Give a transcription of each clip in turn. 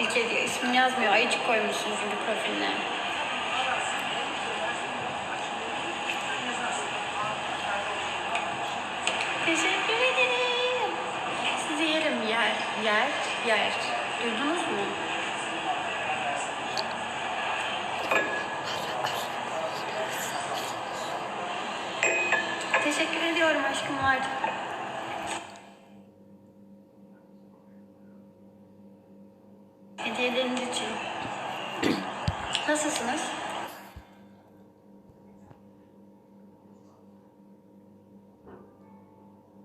İlk hediye. İsmini yazmıyor. Ayıcık koymuşsun çünkü profiline. Teşekkür ederim. Sizi yerim yer, yer, yer. Duydunuz mu? Teşekkür ediyorum aşkımlar. Hediyeleriniz için. Nasılsınız?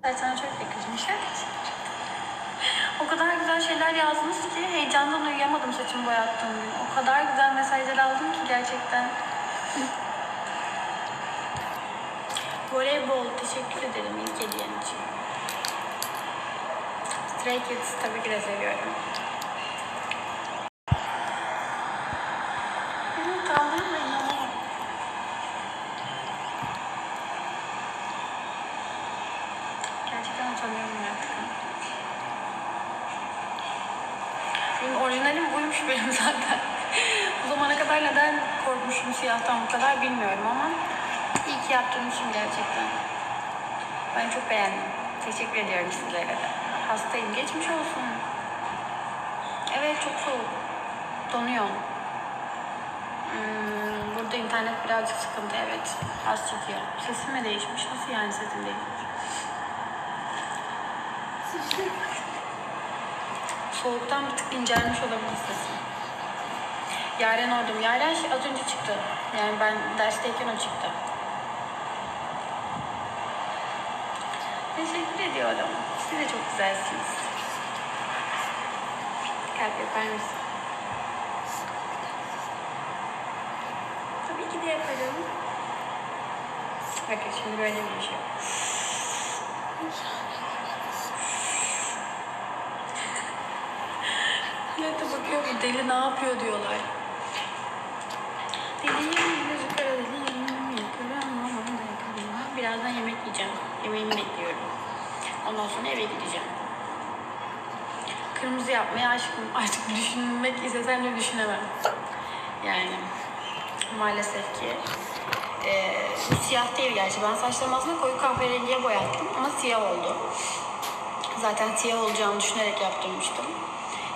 Ay sana çok yakışmış. O kadar güzel şeyler yazdınız ki heyecandan uyuyamadım saçımı boyattığım gün. O kadar güzel mesajlar aldım ki gerçekten. Voleybol teşekkür ederim ilk hediyen için. Stray Kids tabii ki de seviyorum. Gerçekten utanıyorum artık. Benim orijinalim buymuş benim zaten. Bu zamana kadar neden korkmuşum siyahtan bu kadar bilmiyorum ama iyi ki yaptırmışım gerçekten. Ben çok beğendim. Teşekkür ediyorum sizlere de. Hastayım. Geçmiş olsun. Evet çok soğuk. Donuyor. Hmm, burada internet birazcık sıkıntı evet. Az çekiyor. Sesim mi değişmiş? Nasıl yani sesim değişmiş? Soğuktan bir tık incelmiş olabilir sesim. Yaren oradayım. Yaren şey- az önce çıktı. Yani ben dersteyken o çıktı. Teşekkür ediyorum. Siz de çok güzelsiniz. Kalp yapar mısın? Tabii ki de yaparım. Bakın şimdi böyle bir şey. Millet de bakıyor bu deli ne yapıyor diyorlar. Yiyeceğim. Yemeğimi bekliyorum. Ondan sonra eve gideceğim. Kırmızı yapmaya aşkım. Artık düşünmek istesem de düşünemem. Yani maalesef ki. Ee, siyah değil gerçi. Ben saçlarımı aslında koyu kahverengiye boyattım ama siyah oldu. Zaten siyah olacağını düşünerek yaptırmıştım.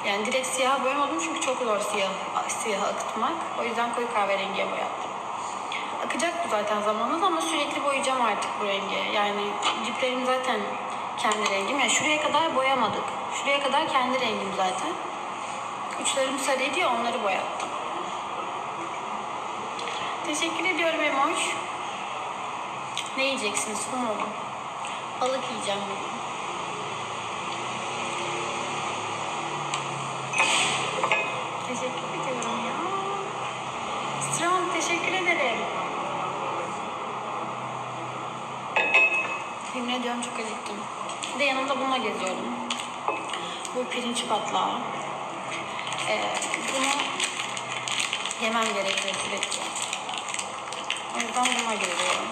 Yani direkt siyah boyamadım çünkü çok zor siyah, siyah akıtmak. O yüzden koyu kahverengiye boyattım. Akacak bu zaten zamanla ama sürekli boyayacağım artık bu rengi. Yani diplerim zaten kendi rengim. Yani şuraya kadar boyamadık. Şuraya kadar kendi rengim zaten. Uçlarım sarıydı ya onları boyattım. Teşekkür ediyorum Emoş. Ne yiyeceksiniz? Olun. Balık yiyeceğim bugün. Teşekkür ediyorum ya. Strong teşekkür ederim. Yemin ediyorum çok acıktım. Bir de yanımda bununla geziyorum. Bu pirinç patlağı. Ee, bunu yemem gerekiyor sürekli. O yüzden bununla geziyorum.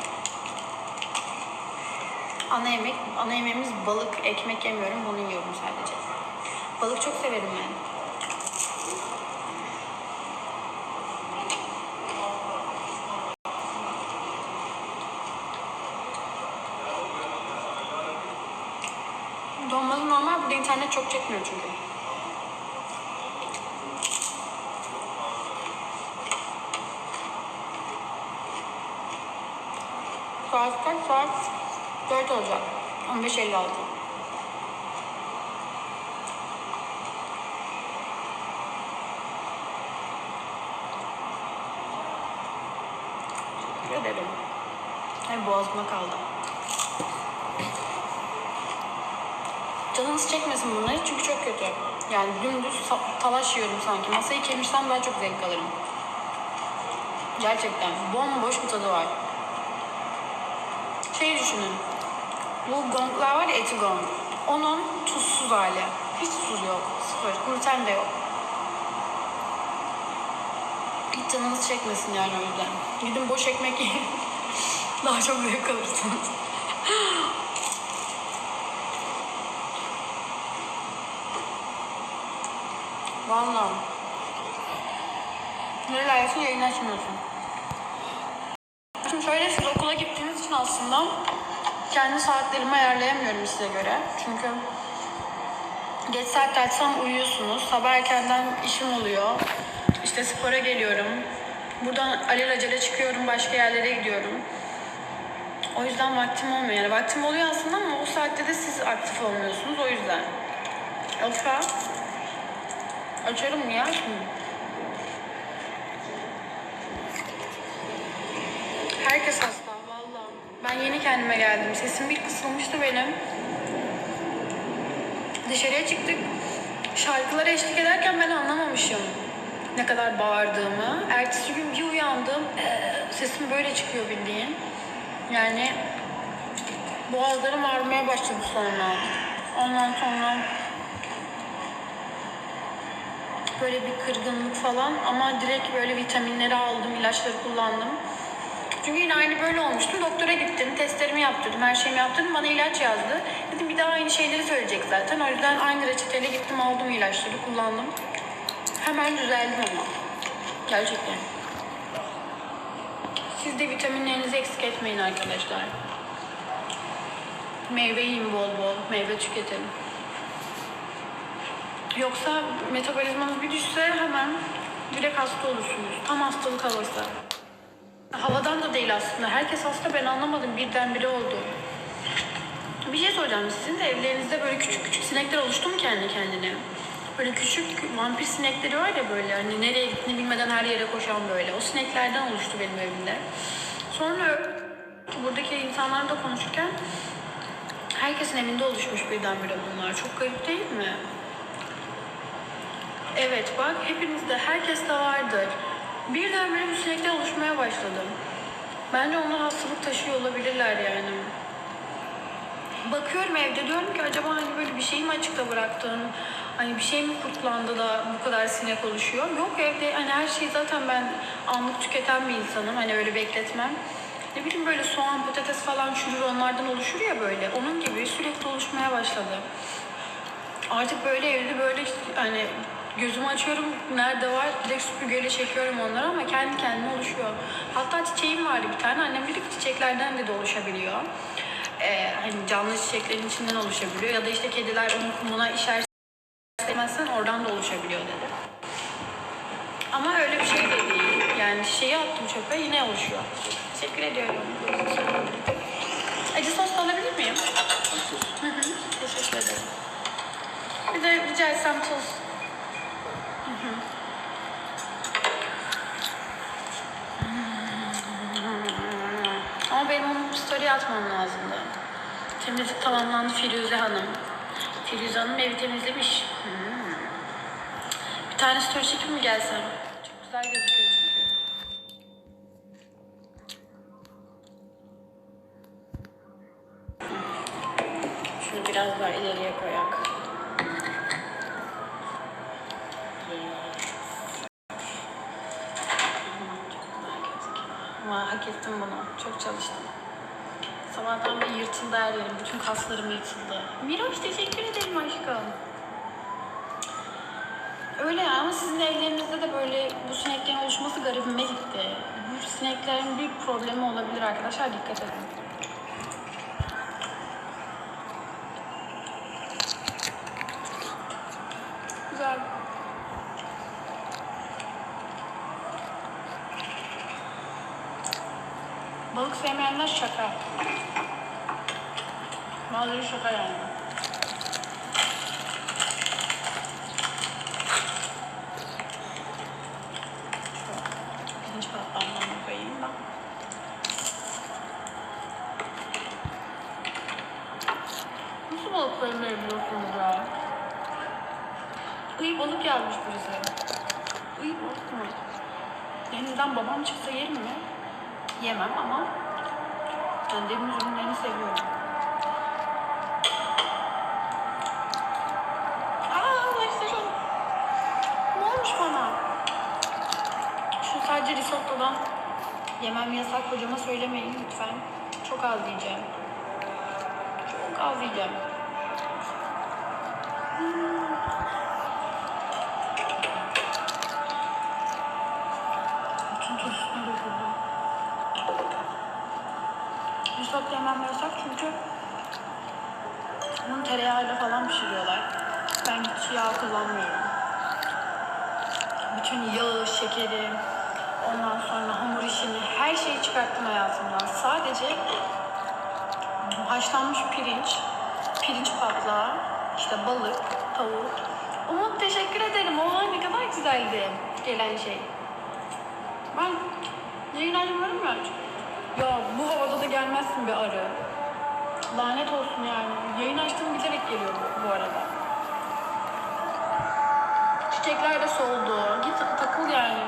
Ana yemek, ana yemeğimiz balık, ekmek yemiyorum. Bunu yiyorum sadece. Balık çok severim ben. İnternet çok çekmiyor çünkü. Saat kaç? Saat 4 olacak. 15.56. Teşekkür ederim. Ay boğazıma kaldı. Canınız çekmesin bunları çünkü çok kötü. Yani dümdüz talaş yiyorum sanki. Masayı kemirsem daha çok zevk alırım. Gerçekten bomboş bir tadı var. Şey düşünün. Bu gonglar var ya eti gong. Onun tuzsuz hali. Hiç tuz yok. Sıfır. Gluten de yok. Hiç canınız çekmesin yani o yüzden. Gidin boş ekmek yiyin. Daha çok zevk alırsınız. Nerelersin yayın açmıyorsun. Şimdi şöyle siz okula gittiğiniz için aslında kendi saatlerimi ayarlayamıyorum size göre. Çünkü geç saatte açsam uyuyorsunuz. Sabah erkenden işim oluyor. İşte spora geliyorum. Buradan alelacele çıkıyorum başka yerlere gidiyorum. O yüzden vaktim olmuyor. Yani vaktim oluyor aslında ama o saatte de siz aktif olmuyorsunuz o yüzden. Yoksa açarım niye açmayayım? Herkes hasta valla. Ben yeni kendime geldim. Sesim bir kısılmıştı benim. Dışarıya çıktık. Şarkılara eşlik ederken ben anlamamışım ne kadar bağırdığımı. Ertesi gün bir uyandım. eee, sesim böyle çıkıyor bildiğin. Yani boğazlarım ağrımaya başladı sonra. Ondan sonra böyle bir kırgınlık falan ama direkt böyle vitaminleri aldım, ilaçları kullandım. Çünkü yine aynı böyle olmuştu. Doktora gittim, testlerimi yaptırdım, her şeyimi yaptırdım. Bana ilaç yazdı. Dedim bir daha aynı şeyleri söyleyecek zaten. O yüzden aynı reçeteyle gittim, aldım ilaçları, kullandım. Hemen düzeldim ama. Gerçekten. Siz de vitaminlerinizi eksik etmeyin arkadaşlar. Meyve yiyin bol bol, meyve tüketin. Yoksa metabolizmanız bir düşse hemen direkt hasta olursunuz. Tam hastalık havası. Havadan da değil aslında. Herkes hasta ben anlamadım. Birdenbire oldu. Bir şey soracağım. Sizin de evlerinizde böyle küçük küçük sinekler oluştu mu kendi kendine? Böyle küçük vampir sinekleri var ya böyle hani nereye gittiğini bilmeden her yere koşan böyle. O sineklerden oluştu benim evimde. Sonra buradaki insanlarla konuşurken herkesin evinde oluşmuş birdenbire bunlar. Çok garip değil mi? Evet bak hepinizde herkeste vardır. Birdenbire bu sinekler oluşmaya başladı. Bence onlar hastalık taşıyor olabilirler yani. Bakıyorum evde diyorum ki acaba hani böyle bir şey mi açıkta bıraktın? Hani bir şey mi kurtlandı da bu kadar sinek oluşuyor? Yok evde hani her şeyi zaten ben anlık tüketen bir insanım. Hani öyle bekletmem. Ne bileyim böyle soğan, patates falan çürür onlardan oluşur ya böyle. Onun gibi sürekli oluşmaya başladı. Artık böyle evde böyle hani gözümü açıyorum nerede var direkt süpürgeyle çekiyorum onları ama kendi kendine oluşuyor. Hatta çiçeğim vardı bir tane annem dedi ki çiçeklerden de, de oluşabiliyor. Ee, hani canlı çiçeklerin içinden oluşabiliyor ya da işte kediler onun kumuna işer istemezsen oradan da oluşabiliyor dedi. Ama öyle bir şey de değil. Yani şeyi attım çöpe yine oluşuyor. Teşekkür ediyorum. Acı sos alabilir miyim? Hı hı. Teşekkür ederim. Bir de rica etsem tuz. Story atmam lazımdı. Temizlik tamamlandı Firuze Hanım. Firuze Hanım evi temizlemiş. Hmm. Bir tane story çekip mi gelsem? Çok güzel gözüküyor çünkü. Şunu biraz daha ileriye koyak. Ama hak ettim bunu. Çok çalıştım. Sabahtan beri yırtıldı her yerim. Bütün kaslarım yırtıldı. Miraç teşekkür ederim aşkım. Öyle ya ama sizin evlerinizde de böyle bu sineklerin oluşması garibime gitti. Bu sineklerin bir problemi olabilir arkadaşlar. Dikkat edin. Güzel. Balık sevmeyenler şaka. Bazıları şaka yani. Pirinç patlamlarını koyayım da. Nasıl balıkları verebiliyorsunuz ya? Iy balık yazmış birisi. Iy balık mı? Denizden babam çıksa yerim mi? Yemem ama ben deniz ürünlerini seviyorum. Aa ulaştırın. Ne olmuş bana? Şu sadece risottodan yemem yasak. Hocama söylemeyin lütfen. Çok az yiyeceğim. Çok az yiyeceğim. Hmm. Risotto yemem yasak çünkü bunu tereyağıyla falan pişiriyorlar. Ben hiç yağ kullanmıyorum. Bütün yağı, şekeri, ondan sonra hamur işini, her şeyi çıkarttım hayatımdan. Sadece haşlanmış pirinç, pirinç patlağı, işte balık, tavuk. Umut teşekkür ederim. Oha ne kadar güzeldi gelen şey. Ben yayın açmıyorum ya. Ya bu havada da gelmezsin be arı. Lanet olsun yani. Yayın açtığım bilerek geliyor bu, arada. Çiçekler de soldu. Git takıl yani.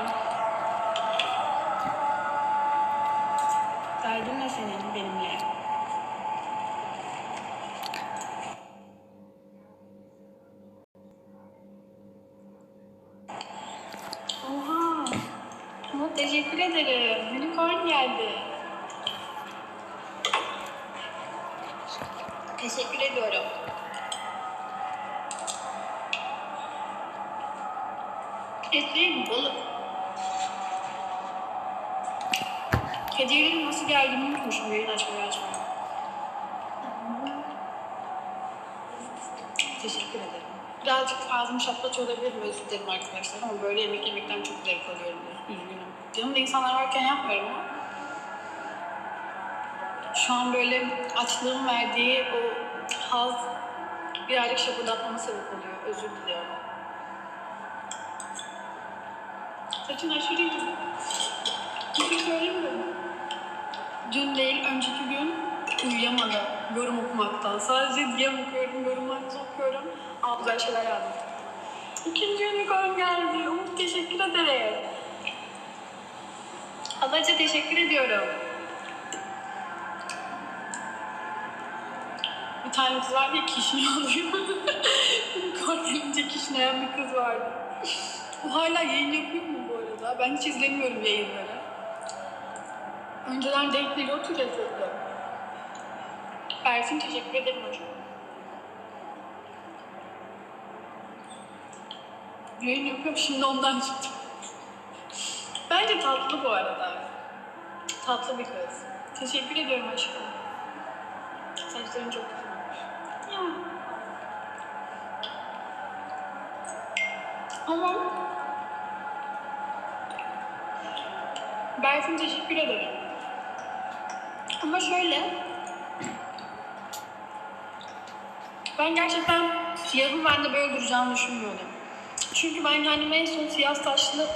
Derdin ne senin benimle? Oha. Teşekkür ederim. Unicorn geldi. Teşekkür ediyorum. Et değil mi? Balık. Hediyelerin nasıl geldiğini unutmuşum yayın açmayı açmayı. Teşekkür ederim. Birazcık ağzım şaplaç olabilir mi? Özür dilerim arkadaşlar ama böyle yemek yemekten çok zevk alıyorum. Üzgünüm. Yanımda insanlar varken yapmıyorum ama şu an böyle açlığın verdiği o haz birazcık şapırdatmama sebep oluyor. Özür diliyorum. Saçın aşırı iyi. Söyleyeyim mi? Dün değil, önceki gün uyuyamadım yorum okumaktan. Sadece DM okuyorum, yorumlarınızı okuyorum. Aa, güzel şeyler yazdım. İkinci unicorn geldi. Umut teşekkür ederim. Alaca teşekkür ediyorum. Bir tane kız vardı ya kişniyor oluyor. unicorn gelince kişneyen bir kız vardı. O hala yayın yapıyor mu bu arada? Ben hiç izlemiyorum yayınları. Önceden denkleri oturuyor sürekli. Berfin teşekkür ederim hocam. Yayın yapıyorum şimdi ondan çıktım. Bence tatlı bu arada. Tatlı bir kız. Teşekkür ediyorum aşkım. Saçların çok güzel Ama Berfin teşekkür ederim. Ama şöyle ben gerçekten siyahın bende böyle duracağını düşünmüyordum. Çünkü ben kendime en son siyah saçlı